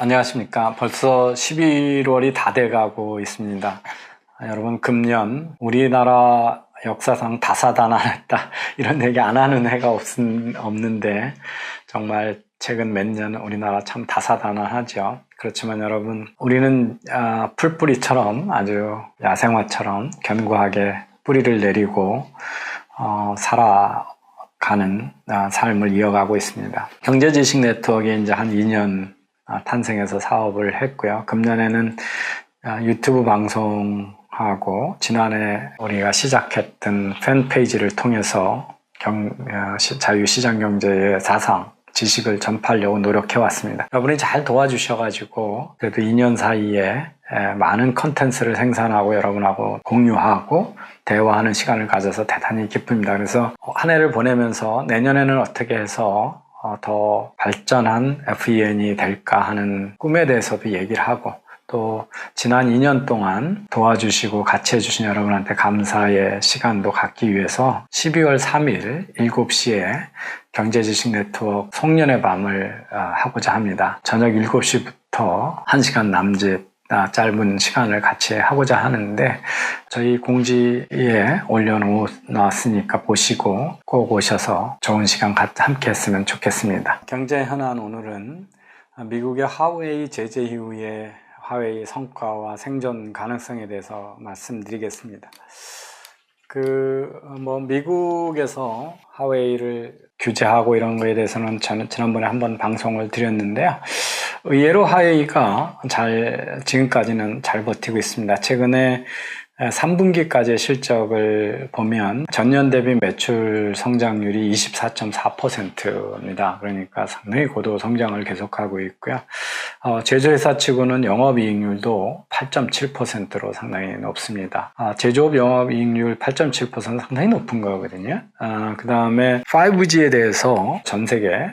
안녕하십니까. 벌써 11월이 다 돼가고 있습니다. 아, 여러분, 금년 우리나라 역사상 다사다난했다. 이런 얘기 안 하는 해가 없, 없는데, 정말 최근 몇 년 우리나라 참 다사다난하죠. 그렇지만 여러분, 우리는 아, 풀뿌리처럼 아주 야생화처럼 견고하게 뿌리를 내리고, 어, 살아가는 아, 삶을 이어가고 있습니다. 경제지식 네트워크에 이제 한 2년 아, 탄생해서 사업을 했고요. 금년에는 아, 유튜브 방송하고 지난해 우리가 시작했던 팬페이지를 통해서 경, 어, 시- 자유시장 경제의 사상, 지식을 전파하려고 노력해 왔습니다. 여러분이 잘 도와주셔가지고 그래도 2년 사이에 에, 많은 컨텐츠를 생산하고 여러분하고 공유하고 대화하는 시간을 가져서 대단히 기쁩니다. 그래서 한 해를 보내면서 내년에는 어떻게 해서 어, 더 발전한 FEN이 될까 하는 꿈에 대해서도 얘기를 하고 또 지난 2년 동안 도와주시고 같이 해주신 여러분한테 감사의 시간도 갖기 위해서 12월 3일 7시에 경제지식 네트워크 송년의 밤을 아, 하고자 합니다. 저녁 7시부터 1시간 남짓 아, 짧은 시간을 같이 하고자 하는데 저희 공지에 올려놓았으니까 보시고 꼭 오셔서 좋은 시간 함께 했으면 좋겠습니다. 경제 현안 오늘은 미국의 하웨이 제재 이후에 하웨이 성과와 생존 가능성에 대해서 말씀드리겠습니다. 그, 뭐, 미국에서 하웨이를 규제하고 이런 거에 대해서는 저는 지난번에 한번 방송을 드렸는데요. 의외로 하웨이가 잘, 지금까지는 잘 버티고 있습니다. 최근에 3분기까지의 실적을 보면 전년 대비 매출 성장률이 24.4%입니다. 그러니까 상당히 고도 성장을 계속하고 있고요. 어, 제조회사 치고는 영업이익률도 8.7%로 상당히 높습니다. 아, 제조업 영업이익률 8.7%는 상당히 높은 거거든요. 그 다음에 5G에 대해서 전 세계 에,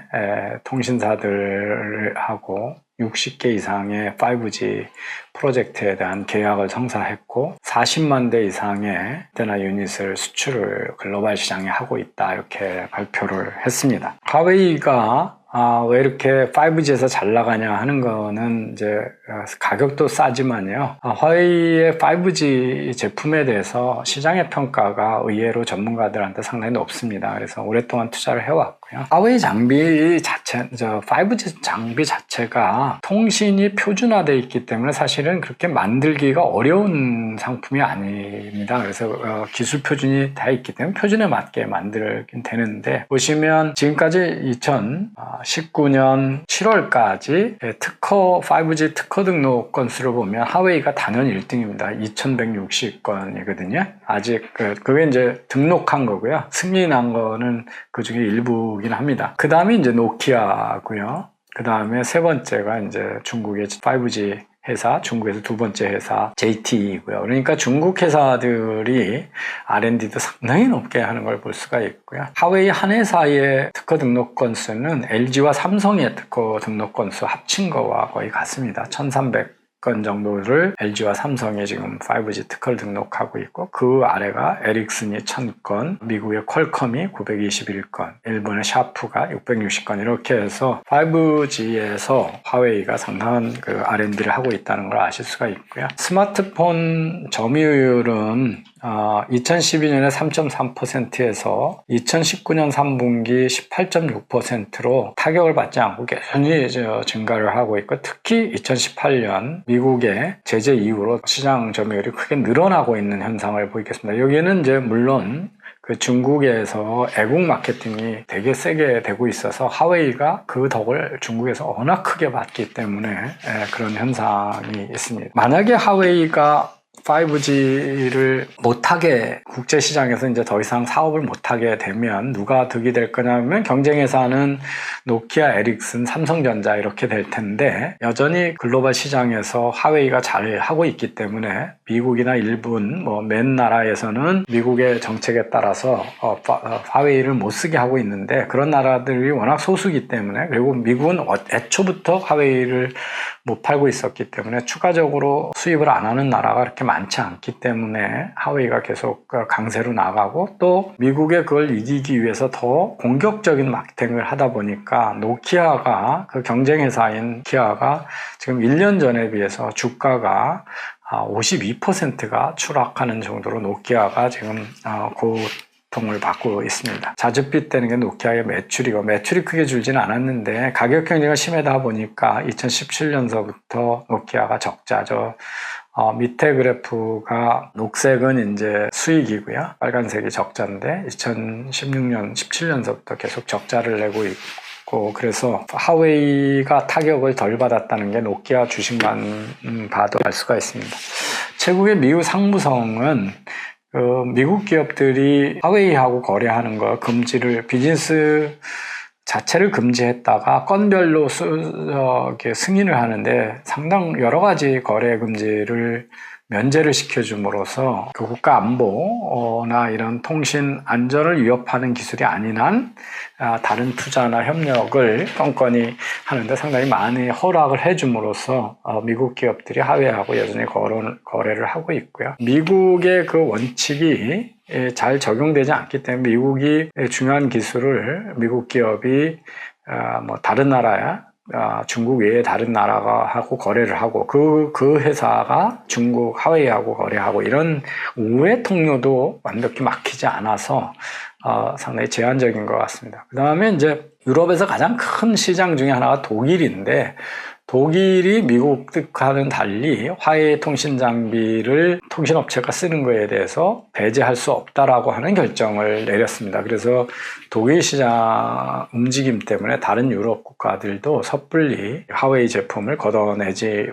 통신사들하고 60개 이상의 5G 프로젝트에 대한 계약을 성사했고 40만 대 이상의 대나 유닛을 수출을 글로벌 시장에 하고 있다 이렇게 발표를 했습니다. 하웨이가 아, 왜 이렇게 5G에서 잘 나가냐 하는 거는 이제 어, 가격도 싸지만요. 아, 화웨이의 5G 제품에 대해서 시장의 평가가 의외로 전문가들한테 상당히 높습니다. 그래서 오랫동안 투자를 해왔고 요. 화웨이 장비 자체, 저 5G 장비 자체가 통신이 표준화되어 있기 때문에 사실은 그렇게 만들기가 어려운 상품이 아닙니다. 그래서 어, 기술 표준이 다 있기 때문에 표준에 맞게 만들긴 되는데 보시면 지금까지 2019년 7월까지 특허 5G 특허 등록 건수를 보면 하웨이가 단연 1등입니다. 2,160건이거든요. 아직 그, 그게 이제 등록한 거고요. 승인한 거는 그 중에 일부 긴 합니다. 그 다음에 이제 노키아고요. 그 다음에 세 번째가 이제 중국의 5G 회사, 중국에서 두 번째 회사 JT이고요. 그러니까 중국 회사들이 R&D도 상당히 높게 하는 걸 볼 수가 있고요. 하웨이 한 회사의 특허 등록 건수는 LG와 삼성의 특허 등록 건수 합친 거와 거의 같습니다. 1,300. 건 정도를 LG와 삼성이 지금 5G 특허를 등록하고 있고 그 아래가 에릭슨이 1000건, 미국의 퀄컴이 921건, 일본의 샤프가 660건 이렇게 해서 5G에서 화웨이가 상당한 그 R&D를 하고 있다는 걸 아실 수가 있고요. 스마트폰 점유율은 어, 2012년에 3.3%에서 2019년 3분기 18.6%로 타격을 받지 않고 저 증가를 하고 있고 특히 2018년 미국의 제재 이후로 시장 점유율이 크게 늘어나고 있는 현상을 보이겠습니다. 여기는 이제 물론 그 중국에서 애국 마케팅이 되게 세게 되고 있어서 하웨이가 그 덕을 중국에서 워낙 크게 받기 때문에 예, 그런 현상이 있습니다. 만약에 하웨이가 5G를 못하게 국제시장에서 이제 더 이상 사업을 못하게 되면 누가 득이 될 거냐면 경쟁회사는 노키아, 에릭슨, 삼성전자 이렇게 될 텐데 여전히 글로벌 시장에서 화웨이가 잘 하고 있기 때문에 미국이나 일본 뭐 맨 나라에서는 미국의 정책에 따라서 어, 화웨이를 못 쓰게 하고 있는데 그런 나라들이 워낙 소수기 때문에 그리고 미국은 어, 애초부터 화웨이를 못 팔고 있었기 때문에 추가적으로 수입을 안 하는 나라가 그렇게 많지 않기 때문에 하웨이가 계속 강세로 나가고 또 미국에 그걸 이기기 위해서 더 공격적인 마케팅을 하다 보니까 노키아가 그 경쟁회사인 키아가 지금 1년 전에 비해서 주가가 52%가 추락하는 정도로 노키아가 지금 어, 고통을 받고 있습니다. 자주 빗대는 게 노키아의 매출이고 매출이 크게 줄지는 않았는데 가격 경쟁이 심하다 보니까 2017년서부터 노키아가 적자죠. 어, 밑에 그래프가 녹색은 이제 수익이고요. 빨간색이 적자인데 2016년, 17년서부터 계속 적자를 내고 있고 그래서 하웨이가 타격을 덜 받았다는 게 노키아 주식만 음, 봐도 알 수가 있습니다. 최국의 미국 상무성은 그 미국 기업들이 하웨이하고 거래하는 거 금지를 비즈니스 자체를 금지했다가 건별로 수, 어, 승인을 하는데 상당 여러 가지 거래 금지를 면제를 시켜줌으로써 그 국가 안보나 이런 통신 안전을 위협하는 기술이 아닌 한 아, 다른 투자나 협력을 건건히 하는데 상당히 많이 허락을 해줌으로써 어, 미국 기업들이 하회하고 여전히 거래를 하고 있고요. 미국의 그 원칙이 예, 잘 적용되지 않기 때문에 미국이 중요한 기술을 미국 기업이 아, 뭐 다른 나라야 아, 중국 외에 다른 나라가 하고 거래를 하고 그, 그 회사가 중국 하웨이하고 거래하고 이런 우회 통로도 완벽히 막히지 않아서 어, 상당히 제한적인 것 같습니다. 그 다음에 이제 유럽에서 가장 큰 시장 중에 하나가 독일인데 독일이 미국과는 달리 화해 통신 장비를 통신업체가 쓰는 것에 대해서 배제할 수 없다라고 하는 결정을 내렸습니다. 그래서 독일 시장 움직임 때문에 다른 유럽 국가들도 섣불리 화웨이 제품을 걷어내지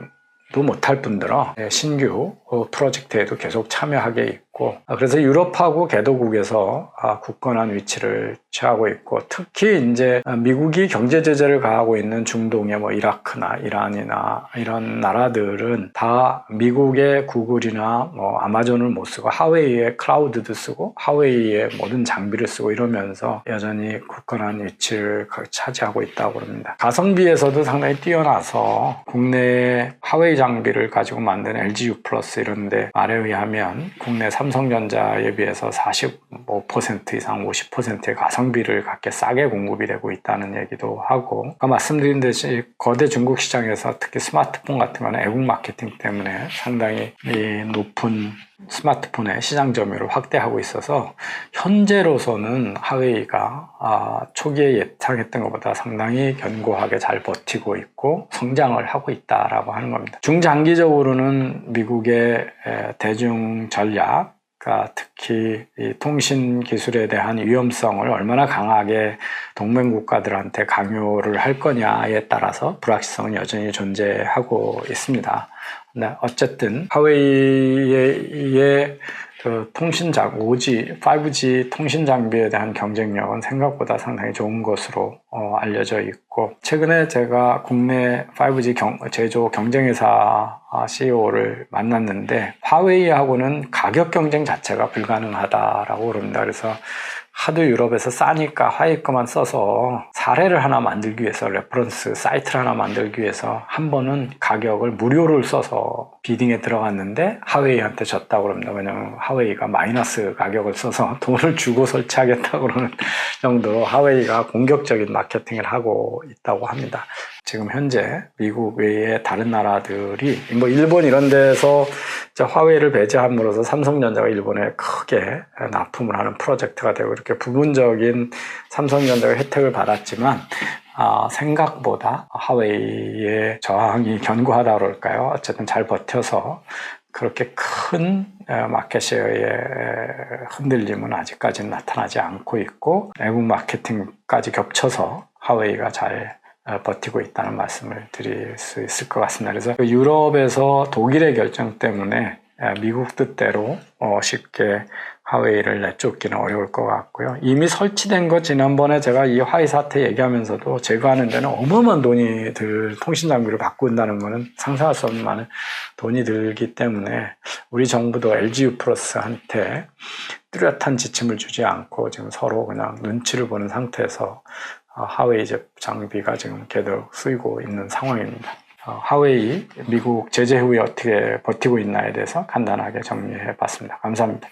도 못할 뿐더러 신규 프로젝트에도 계속 참여하게 있고 아, 그래서 유럽하고 개도국에서 아, 굳건한 위치를 취하고 있고 특히 이제 미국이 경제 제재를 가하고 있는 중동의 뭐 이라크나 이란이나 이런 나라들은 다 미국의 구글이나 뭐 아마존을 못 쓰고 하웨이의 클라우드도 쓰고 하웨이의 모든 장비를 쓰고 이러면서 여전히 굳건한 위치를 차지하고 있다고 합니다. 가성비에서도 상당히 뛰어나서 국내 하웨이 장비를 가지고 만든 LGU 플러스 이런데 말에 의하면 국내 삼성전자에 비해서 45% 이상 50%의 가성비를 갖게 싸게 공급이 되고 있다는 얘기도 하고 아까 말씀드린 듯이 거대 중국 시장에서 특히 스마트폰 같은 거는 애국 마케팅 때문에 상당히 높은 스마트폰의 시장 점유를 확대하고 있어서 현재로서는 하웨이가 아, 초기에 예상했던 것보다 상당히 견고하게 잘 버티고 있고 성장을 하고 있다라고 하는 겁니다. 중장기적으로는 미국의 대중 전략 특히 통신 기술에 대한 위험성을 얼마나 강하게 동맹 국가들한테 강요를 할 거냐에 따라서 불확실성은 여전히 존재하고 있습니다. 네, 어쨌든 하웨이의 그 통신장 5G, 5G 통신 장비에 대한 경쟁력은 생각보다 상당히 좋은 것으로 어, 알려져 있고 최근에 제가 국내 5G 경, 제조 경쟁회사 CEO를 만났는데 화웨이하고는 가격 경쟁 자체가 불가능하다라고 그럽니다. 그래서 하도 유럽에서 싸니까 화웨이 거만 써서 사례를 하나 만들기 위해서 레퍼런스 사이트를 하나 만들기 위해서 한 번은 가격을 무료를 써서 비딩에 들어갔는데 하웨이한테 졌다고 그럽니다. 왜냐면 하웨이가 마이너스 가격을 써서 돈을 주고 설치하겠다고 그러는 정도로 하웨이가 공격적인 마케팅을 하고 있다고 합니다. 지금 현재 미국 외에 다른 나라들이 뭐 일본 이런 데서 화웨이를 배제함으로써 삼성전자가 일본에 크게 납품을 하는 프로젝트가 되고 이렇게 부분적인 삼성전자가 혜택을 받았지만 아, 생각보다 하웨이의 저항이 견고하다 그럴까요? 어쨌든 잘 버텨서 그렇게 큰 마켓시어의 흔들림은 아직까지는 나타나지 않고 있고 외국 마케팅까지 겹쳐서 하웨이가 잘 버티고 있다는 말씀을 드릴 수 있을 것 같습니다. 그래서 그 유럽에서 독일의 결정 때문에 미국 뜻대로 어, 쉽게 하웨이를 내쫓기는 어려울 것 같고요. 이미 설치된 거 지난번에 제가 이 화웨이 사태 얘기하면서도 제거하는 데는 어마어마한 돈이 들 통신 장비를 바꾼다는 거는 상상할 수 없는 많은 돈이 들기 때문에 우리 정부도 LGU 플러스한테 뚜렷한 지침을 주지 않고 지금 서로 그냥 눈치를 보는 상태에서 하웨이 장비가 지금 계속 쓰이고 있는 상황입니다. 어, 하웨이 미국 제재 후에 어떻게 버티고 있나에 대해서 간단하게 정리해 봤습니다. 감사합니다.